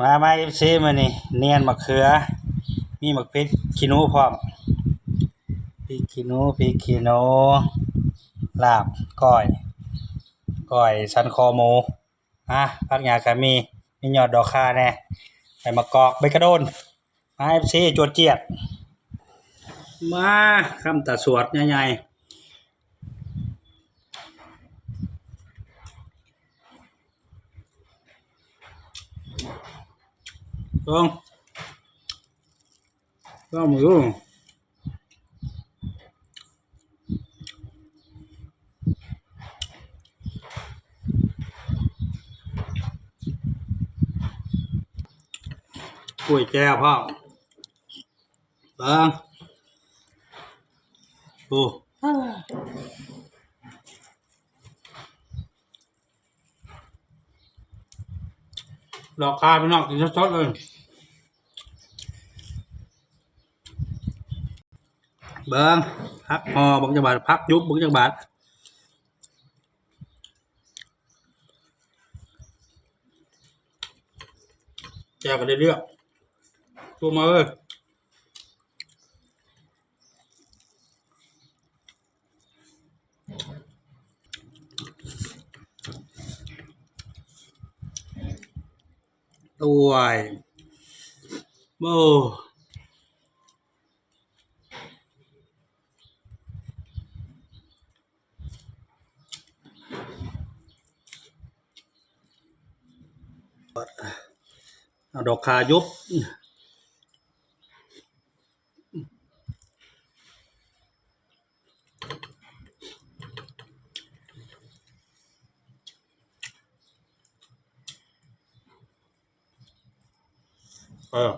มามาเอฟซีมานี่เนียนมะเขือ มีมะพริกขี้หนูพร้อมพริกขี้หนูพริกขี้หนูลาบก้อยก้อยสันคอหมูอะผักหยาก็มีมียอดดอกคาแน่ใส่มะกอกใบกระโดนมาเอฟซีจวดเจียด มาคำตาสวดใหญ่ๆ ลองลองมือกุ้ยแก้วพ่อเบิ้ง ดอกคาไปนอกกินสดๆเลยเบิ้งพักพอบังจังบาดพักยุบบังจังบาดแจกกันเรื่อยๆตัวมาเลย ด้วยโอ้ดอกคายุบ เออ